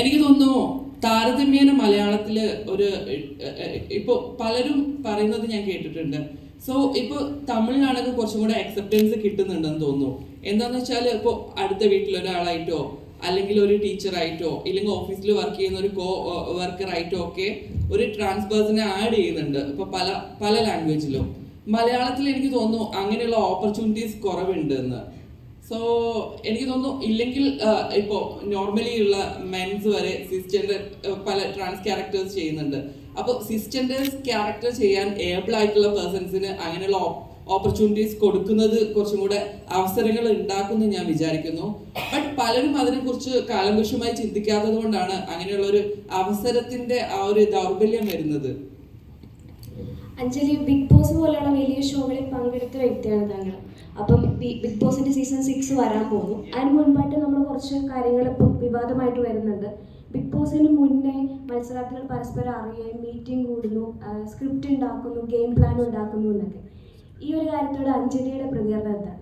എനിക്ക് തോന്നുന്നു താരതമ്യേന മലയാളത്തിൽ ഒരു ഇപ്പൊ പലരും പറയുന്നത് ഞാൻ കേട്ടിട്ടുണ്ട്. സോ ഇപ്പൊ തമിഴിലാണെങ്കിൽ കുറച്ചും കൂടെ അക്സെപ്റ്റൻസ് കിട്ടുന്നുണ്ടെന്ന് തോന്നുന്നു. എന്താന്ന് വെച്ചാൽ ഇപ്പൊ അടുത്ത വീട്ടിലൊരാളായിട്ടോ അല്ലെങ്കിൽ ഒരു ടീച്ചറായിട്ടോ ഇല്ലെങ്കിൽ ഓഫീസിൽ വർക്ക് ചെയ്യുന്ന ഒരു കോ വർക്കർ ആയിട്ടോ ഒക്കെ ഒരു ട്രാൻസ് ആഡ് ചെയ്യുന്നുണ്ട്. ഇപ്പൊ പല പല ലാംഗ്വേജിലും മലയാളത്തിൽ എനിക്ക് തോന്നുന്നു അങ്ങനെയുള്ള ഓപ്പർച്യൂണിറ്റീസ് കുറവുണ്ട് എന്ന് സോ എനിക്ക് തോന്നുന്നു ഇല്ലെങ്കിൽ ഇപ്പോൾ നോർമലി ഉള്ള മെൻസ് വരെ സിസ്റ്ററിന്റെ പല ട്രാൻസ് ക്യാരക്ടേഴ്സ് ചെയ്യുന്നുണ്ട്. അപ്പോൾ സിസ്റ്റൻഡേഴ്സ് ക്യാരക്ടർ ചെയ്യാൻ ഏബിൾ ആയിട്ടുള്ള പേഴ്സൺസിന് അങ്ങനെയുള്ള ഓപ്പർച്യൂണിറ്റീസ് കൊടുക്കുന്നത് കുറച്ചും കൂടെ അവസരങ്ങൾ ഉണ്ടാക്കുമെന്ന് ഞാൻ വിചാരിക്കുന്നു. ബട്ട് പലരും അതിനെക്കുറിച്ച് കാലംകുഷമായി ചിന്തിക്കാത്തത് കൊണ്ടാണ് അങ്ങനെയുള്ള ഒരു അവസരത്തിന്റെ ആ ഒരു ദൗർബല്യം വരുന്നത്. അഞ്ജലി ബിഗ് ബോസ് പോലെയുള്ള വലിയ ഷോകളിൽ പങ്കെടുത്ത വ്യക്തിയാണ് താങ്കൾ. അപ്പം ബിഗ് ബോസിന്റെ സീസൺ സിക്സ് വരാൻ പോകുന്നു. അതിന് മുൻപായിട്ട് നമ്മൾ കുറച്ച് കാര്യങ്ങൾ ഇപ്പം വിവാദമായിട്ട് വരുന്നുണ്ട്. ബിഗ് ബോസിന് മുന്നേ മത്സരാർത്ഥികൾ പരസ്പരം അറിയുകയും മീറ്റിംഗ് കൂടുന്നു സ്ക്രിപ്റ്റ് ഉണ്ടാക്കുന്നു ഗെയിം പ്ലാൻ ഉണ്ടാക്കുന്നു എന്നൊക്കെ. ഈ ഒരു കാര്യത്തോട് അഞ്ജലിയുടെ പ്രതികരണം എന്താണ്?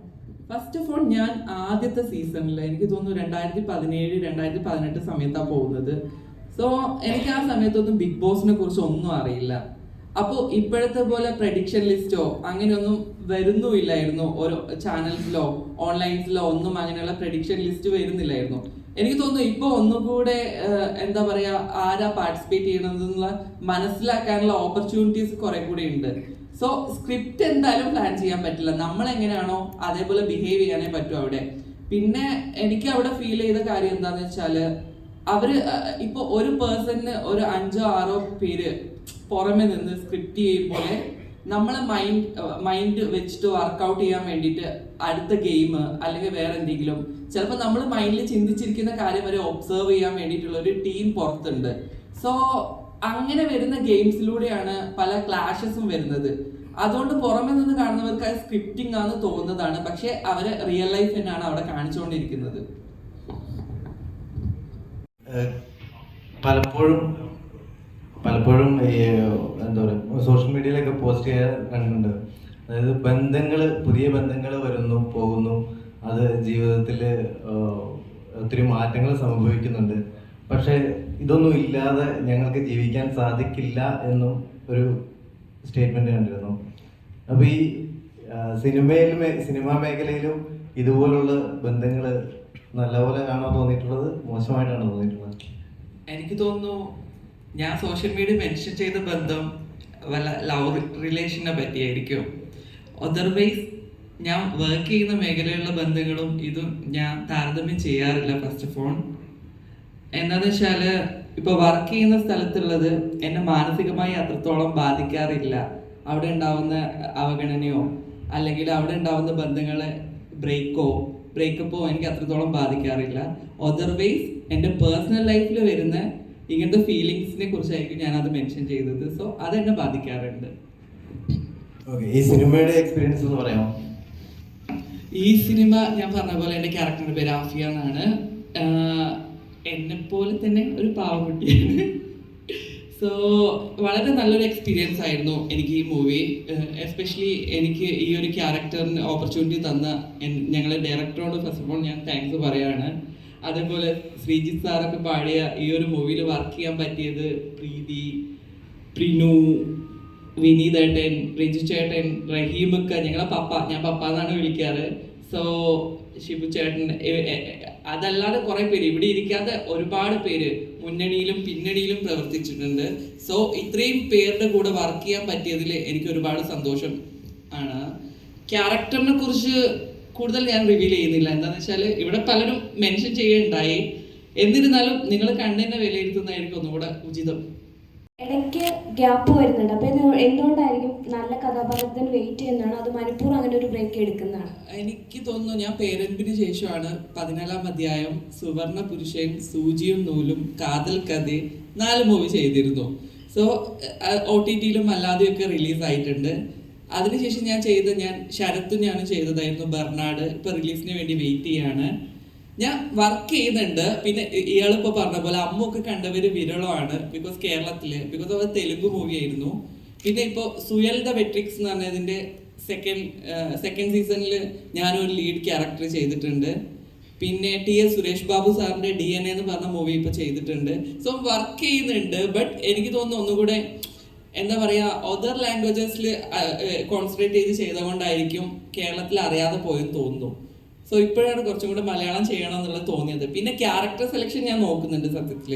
ഫസ്റ്റ് ഓഫ് ഓൾ ഞാൻ ആദ്യത്തെ സീസണിൽ എനിക്ക് തോന്നുന്നു രണ്ടായിരത്തി പതിനേഴ് രണ്ടായിരത്തി പതിനെട്ട് സമയത്താണ് പോകുന്നത്. സോ എനിക്ക് ആ സമയത്തൊന്നും ബിഗ് ബോസിനെ കുറിച്ച് ഒന്നും അറിയില്ല. അപ്പോൾ ഇപ്പോഴത്തെ പോലെ പ്രഡിക്ഷൻ ലിസ്റ്റോ അങ്ങനെയൊന്നും വരുന്നുമില്ലായിരുന്നു. ഓരോ ചാനൽസിലോ ഓൺലൈൻസിലോ ഒന്നും അങ്ങനെയുള്ള പ്രഡിക്ഷൻ ലിസ്റ്റ് വരുന്നില്ലായിരുന്നു. എനിക്ക് തോന്നുന്നു ഇപ്പോൾ ഒന്നും കൂടെ എന്താ പറയാ ആരാ പാർട്ടിസിപ്പേറ്റ് ചെയ്യണമെന്നുള്ള മനസ്സിലാക്കാനുള്ള ഓപ്പർച്യൂണിറ്റീസ് കുറെ കൂടി ഉണ്ട്. സോ സ്ക്രിപ്റ്റ് എന്തായാലും പ്ലാൻ ചെയ്യാൻ പറ്റില്ല. നമ്മൾ എങ്ങനെയാണോ അതേപോലെ ബിഹേവ് ചെയ്യാനേ പറ്റൂ അവിടെ. പിന്നെ എനിക്ക് അവിടെ ഫീൽ ചെയ്ത കാര്യം എന്താന്ന് വെച്ചാൽ അവർ ഇപ്പൊ ഒരു പേഴ്സണിന് ഒരു അഞ്ചോ ആറോ പേര് പുറമെ നിന്ന് സ്ക്രിപ്റ്റ് ചെയ്യുമ്പോൾ നമ്മളെ മൈൻഡ് മൈൻഡ് വെച്ചിട്ട് വർക്കൗട്ട് ചെയ്യാൻ വേണ്ടിയിട്ട് അടുത്ത ഗെയിം അല്ലെങ്കിൽ വേറെ എന്തെങ്കിലും ചിലപ്പോൾ നമ്മൾ മൈൻഡിൽ ചിന്തിച്ചിരിക്കുന്ന കാര്യം വരെ ഒബ്സർവ് ചെയ്യാൻ വേണ്ടിയിട്ടുള്ള ഒരു ടീം പുറത്തുണ്ട്. സോ അങ്ങനെ വരുന്ന ഗെയിംസിലൂടെയാണ് പല ക്ലാഷസും വരുന്നത്. അതുകൊണ്ട് പുറമെ നിന്ന് കാണുന്നവർക്ക് അത് സ്ക്രിപ്റ്റിംഗ് ആണെന്ന് തോന്നുന്നതാണ്. പക്ഷെ അവർ റിയൽ ലൈഫ് തന്നെയാണ് അവിടെ കാണിച്ചുകൊണ്ടിരിക്കുന്നത്. പലപ്പോഴും പലപ്പോഴും എന്താ പറയുക സോഷ്യൽ മീഡിയയിലൊക്കെ പോസ്റ്റ് ചെയ്യാൻ കണ്ടിട്ടുണ്ട്. അതായത് ബന്ധങ്ങൾ പുതിയ ബന്ധങ്ങൾ വരുന്നു പോകുന്നു. അത് ജീവിതത്തിൽ ഒത്തിരി മാറ്റങ്ങൾ സംഭവിക്കുന്നുണ്ട്. പക്ഷേ ഇതൊന്നും ഇല്ലാതെ ഞങ്ങൾക്ക് ജീവിക്കാൻ സാധിക്കില്ല എന്നും ഒരു സ്റ്റേറ്റ്മെന്റ് കണ്ടിരുന്നു. അപ്പോൾ ഈ സിനിമയിലും സിനിമാ മേഖലയിലും ഇതുപോലുള്ള ബന്ധങ്ങൾ നല്ലപോലെ ആണോ തോന്നിയിട്ടുള്ളത് മോശമായിട്ടാണോ തോന്നിയിട്ടുള്ളത്. എനിക്ക് തോന്നുന്നു ഞാൻ സോഷ്യൽ മീഡിയ മെൻഷൻ ചെയ്ത ബന്ധം വല്ല ലവ് റിലേഷനെ പറ്റിയായിരിക്കും. അതർവൈസ് ഞാൻ വർക്ക് ചെയ്യുന്ന മേഖലയിലുള്ള ബന്ധങ്ങളും ഇതും ഞാൻ താരതമ്യം ചെയ്യാറില്ല ഫസ്റ്റ് ഓഫ് ഓൾ എന്താണെന്ന് വെച്ചാൽ ഇപ്പൊ വർക്ക് ചെയ്യുന്ന സ്ഥലത്തുള്ളത് എന്നെ മാനസികമായി അത്രത്തോളം ബാധിക്കാറില്ല. അവിടെ ഉണ്ടാവുന്ന അവഗണനയോ അല്ലെങ്കിൽ അവിടെ ഉണ്ടാവുന്ന ബന്ധങ്ങളെ ബ്രേക്കോ ബ്രേക്കപ്പോ എനിക്ക് അത്രത്തോളം ബാധിക്കാറില്ല. അതർവൈസ് എന്റെ പേഴ്സണൽ ലൈഫിൽ വരുന്ന ഇങ്ങനത്തെ ഫീലിങ്സിനെ കുറിച്ചായിരിക്കും ഞാൻ അത് മെൻഷൻ ചെയ്തത്. സോ അതെന്നെ ബാധിക്കാറുണ്ട്. ഓക്കെ ഈ സിനിമയുടെ എക്സ്പീരിയൻസ് എന്ന് പറയാമോ? ഈ സിനിമ ഞാൻ പറഞ്ഞ പോലെ എന്റെ ക്യാരക്ടറിന്റെ പേര് ആഫിയ എന്നാണ്. എന്നെ പോലെ തന്നെ ഒരു പാവക്കുട്ടിയാണ്. സോ വളരെ നല്ലൊരു എക്സ്പീരിയൻസ് ആയിരുന്നു എനിക്ക് ഈ മൂവി എസ്പെഷ്യലി എനിക്ക് ഈ ഒരു ക്യാരക്ടറിന് ഓപ്പർച്യൂണിറ്റി തന്ന ഞങ്ങളെ ഡയറക്ടറോട് ഫസ്റ്റ് ഓഫ് ഓൾ ഞാൻ താങ്ക്സ് പറയാണ്. അതേപോലെ ശ്രീജിത്ത് സാറൊക്കെ പാടിയ ഈ ഒരു മൂവിയിൽ വർക്ക് ചെയ്യാൻ പറ്റിയത് പ്രീതി പ്രിനു വിനീതേട്ടൻ റിജു ചേട്ടൻ റഹീമൊക്കെ ഞങ്ങളെ പപ്പ ഞാൻ പപ്പ എന്നാണ് വിളിക്കാറ്. സോ ഷിബു ചേട്ടൻ അതല്ലാതെ കുറെ പേര് ഇവിടെ ഇരിക്കാത്ത ഒരുപാട് പേര് മുന്നണിയിലും പിന്നണിയിലും പ്രവർത്തിച്ചിട്ടുണ്ട്. സോ ഇത്രയും പേരുടെ കൂടെ വർക്ക് ചെയ്യാൻ പറ്റിയതിൽ എനിക്ക് ഒരുപാട് സന്തോഷം ആണ്. ക്യാരക്ടറിനെ കുറിച്ച് കൂടുതൽ ഞാൻ റിവീൽ ചെയ്യുന്നില്ല. എന്താണെന്ന് വെച്ചാൽ ഇവിടെ പലരും മെൻഷൻ ചെയ്യുകയുണ്ടായി. എന്നിരുന്നാലും നിങ്ങൾ കണ്ണിനെ വിലയിരുത്തുന്നതായിരിക്കും ഒന്നുകൂടെ ഉചിതം. ഇടയ്ക്ക് ഗ്യാപ്പ് വരുന്നുണ്ട്. അപ്പോൾ ഇത് എന്തുകൊണ്ടായിരിക്കും നല്ല കഥാപാത്രത്തിന് വെയിറ്റ് ചെയ്യുന്നതാണ്? അത് മണിപ്പൂർ അങ്ങനെ ഒരു ബ്രേക്ക് എടുക്കുന്നതാണ്. എനിക്ക് തോന്നുന്നു ഞാൻ പേരൻപിന് ശേഷമാണ് പതിനാലാം അധ്യായം സുവർണ പുരുഷൻ സൂചിയും നൂലും കാതൽ കഥ നാല് മൂവി ചെയ്തിരുന്നു. സോ ഒ ടി ടിയിലും അല്ലാതെയൊക്കെ റിലീസ് ആയിട്ടുണ്ട്. അതിനുശേഷം ഞാൻ ചെയ്ത ഞാൻ ശരത്തു ഞാൻ ചെയ്തതായിരുന്നു ബർണാട് ഇപ്പൊ റിലീസിന് വേണ്ടി വെയിറ്റ് ചെയ്യാണ്. ഞാൻ വർക്ക് ചെയ്യുന്നുണ്ട്. പിന്നെ ഇയാൾ ഇപ്പൊ പറഞ്ഞ പോലെ അമ്മൊക്കെ കണ്ടവര് വിരളമാണ്. ബിക്കോസ് കേരളത്തിൽ ബിക്കോസ് അത് തെലുങ്ക് മൂവി ആയിരുന്നു. പിന്നെ ഇപ്പോൾ സുയൽ ദ വെട്രിക്സ് എന്ന് പറഞ്ഞതിന്റെ സെക്കൻഡ് സെക്കൻഡ് സീസണിൽ ഞാനൊരു ലീഡ് ക്യാരക്ടർ ചെയ്തിട്ടുണ്ട്. പിന്നെ ടി എസ് സുരേഷ് ബാബു സാറിന്റെ ഡി എൻ എന്ന് പറഞ്ഞ മൂവി ഇപ്പൊ ചെയ്തിട്ടുണ്ട്. സോ വർക്ക് ചെയ്യുന്നുണ്ട്. ബട്ട് എനിക്ക് തോന്നുന്നു ഒന്നുകൂടെ എന്താ പറയാ അതർ ലാംഗ്വേജസിൽ കോൺസെൻട്രേറ്റ് ചെയ്ത് ചെയ്തുകൊണ്ടായിരിക്കും കേരളത്തിൽ അറിയാതെ പോയെന്ന് തോന്നുന്നു. സോ ഇപ്പോഴാണ് കുറച്ചും കൂടെ മലയാളം ചെയ്യണം എന്നുള്ളത് തോന്നിയത്. പിന്നെ ക്യാരക്ടർ സെലക്ഷൻ ഞാൻ നോക്കുന്നുണ്ട് സത്യത്തിൽ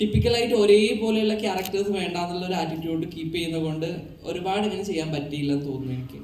ടിപ്പിക്കലായിട്ട് ഒരേപോലെയുള്ള ക്യാരക്ടേഴ്സ് വേണ്ട എന്നുള്ള ഒരു ആറ്റിറ്റ്യൂഡ് കീപ്പ് ചെയ്യുന്നത് കൊണ്ട് ഒരുപാട് ഇങ്ങനെ ചെയ്യാൻ പറ്റിയില്ലെന്ന് തോന്നുന്നു എനിക്ക്.